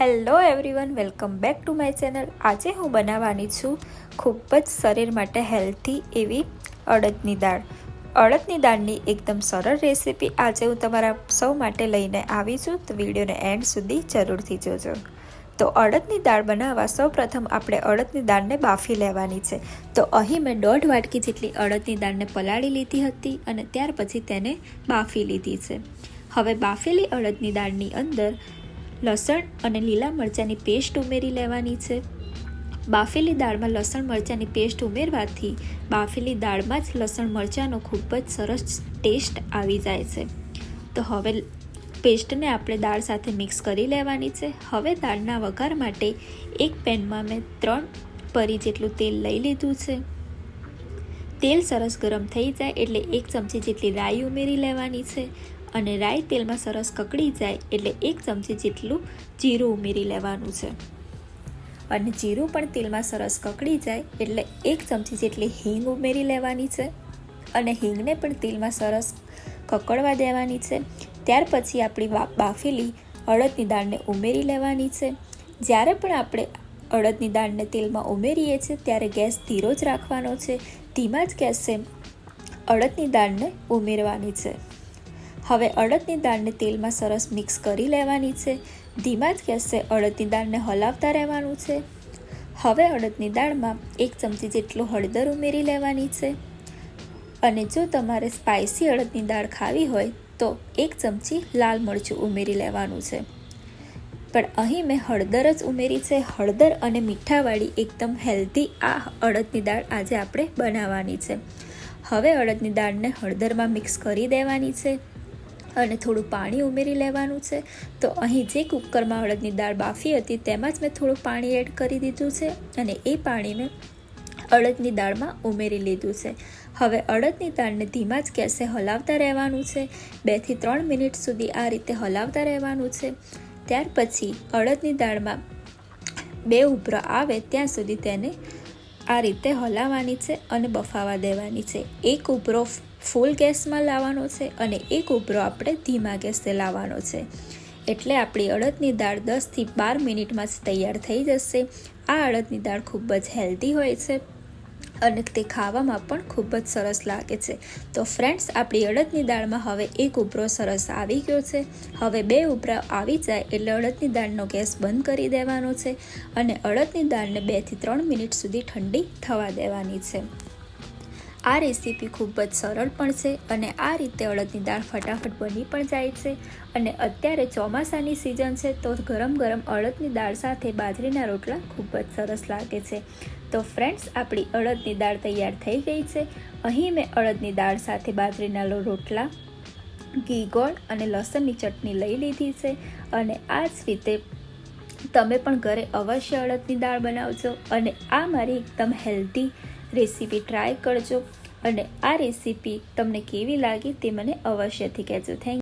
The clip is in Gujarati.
Hello everyone welcome back to my channel આજે હું બનાવવાની છું ખૂબ જ શરીર માટે હેલ્ધી એવી અડદની દાળ. અડદની દાળની એકદમ સરળ રેસીપી આજે હું તમારા સૌ માટે લઈને આવી છું. તો વિડીયોને એન્ડ સુધી જરૂરથી જોજો. તો અડદની દાળ બનાવવા સૌપ્રથમ આપણે અડદની દાળને બાફી લેવાની છે. તો અહીં મેં દોઢ વાટકી જેટલી અડદની દાળને પલાળી લીધી હતી અને ત્યાર પછી તેને બાફી લીધી છે. હવે બાફેલી અડદની દાળની અંદર લસણ અને લીલા મરચાંની પેસ્ટ ઉમેરી લેવાની છે. બાફેલી દાળમાં લસણ મરચાંની પેસ્ટ ઉમેરવાથી બાફેલી દાળમાં જ લસણ મરચાંનો ખૂબ જ સરસ ટેસ્ટ આવી જાય છે. તો હવે પેસ્ટને આપણે દાળ સાથે મિક્સ કરી લેવાની છે. હવે દાળના વઘાર માટે એક પેનમાં મેં ત્રણ પરી જેટલું તેલ લઈ લીધું છે. તેલ સરસ ગરમ થઈ જાય એટલે એક ચમચી જેટલી રાઈ ઉમેરી લેવાની છે. અને રાઈ તેલમાં સરસ કકડી જાય એટલે એક ચમચી જેટલું જીરું ઉમેરી લેવાનું છે. અને જીરું પણ તેલમાં સરસ કકડી જાય એટલે એક ચમચી જેટલી હિંગ ઉમેરી લેવાની છે અને હિંગને પણ તેલમાં સરસ કકડવા દેવાની છે. ત્યાર પછી આપણી બાફેલી અડદની દાળને ઉમેરી લેવાની છે. જ્યારે પણ આપણે અડદની દાળને તેલમાં ઉમેરીએ છીએ ત્યારે ગેસ ધીરો જ રાખવાનો છે. ધીમા જ ગેસે અડદની દાળને ઉમેરવાની છે. હવે અડદની દાળને તેલમાં સરસ મિક્સ કરી લેવાની છે. ધીમા જ ગેસે અડદની દાળને હલાવતા રહેવાનું છે. હવે અડદની દાળમાં એક ચમચી જેટલું હળદર ઉમેરી લેવાની છે. અને જો તમારે સ્પાઇસી અડદની દાળ ખાવી હોય, તો એક ચમચી લાલ મરચું ઉમેરી લેવાનું છે. પણ અહીં મેં હળદર જ ઉમેરી છે. હળદર અને મીઠાવાળી એકદમ હેલ્ધી આ અડદની દાળ આજે આપણે બનાવવાની છે. હવે અડદની દાળને હળદરમાં મિક્સ કરી દેવાની છે. અને થોડું પાણી ઉમેરી લેવાનું છે. તો અહીં જે કુકરમાં અડદની દાળ બાફી હતી તેમાં જ મેં થોડું પાણી એડ કરી દીધું છે અને એ પાણીને અડદની દાળમાં ઉમેરી લીધું છે. હવે અડદની દાળને ધીમા જ ગેસે હલાવતા રહેવાનું છે. બેથી ત્રણ મિનિટ સુધી આ રીતે હલાવતા રહેવાનું છે. ત્યાર પછી અડદની દાળમાં બે ઉભરા આવે ત્યાં સુધી તેને આ રીતે હલાવવાની છે અને બફાવા દેવાની છે. એક ઉભરો ફૂલ ગેસમાં લાવવાનો છે અને એક ઉભરો આપણે ધીમા ગેસે લાવવાનો છે. એટલે આપણી અડદની દાળ દસથી બાર મિનિટમાં જ તૈયાર થઈ જશે. આ અડદની દાળ ખૂબ જ હેલ્ધી હોય છે અને તે ખાવામાં પણ ખૂબ જ સરસ લાગે છે. તો ફ્રેન્ડ્સ, આપણી અડદની દાળમાં હવે એક ઉભરો સરસ આવી ગયો છે. હવે બે ઉભરા આવી જાય એટલે અડદની દાળનો ગેસ બંધ કરી દેવાનો છે અને અડદની દાળને બેથી ત્રણ મિનિટ સુધી ઠંડી થવા દેવાની છે. આ રેસીપી ખૂબ જ સરળ પણ છે અને આ રીતે અડદની દાળ ફટાફટ બની પણ જાય છે. અને અત્યારે ચોમાસાની સિઝન છે તો ગરમ ગરમ અડદની દાળ સાથે બાજરીના રોટલા ખૂબ જ સરસ લાગે છે. તો ફ્રેન્ડ્સ આપણી અડદની દાળ તૈયાર થઈ ગઈ છે. અહીં મેં અડદની દાળ સાથે બાજરીના રોટલા, ઘી, ગોળ અને લસણની ચટણી લઈ લીધી છે. અને આ જ રીતે તમે પણ ઘરે અવશ્ય અડદની દાળ બનાવજો. અને આ મારી એકદમ હેલ્ધી રેસીપી ટ્રાય કરજો. અને આ રેસીપી તમને કેવી લાગી તે મને અવશ્યથી કહેજો. થેન્ક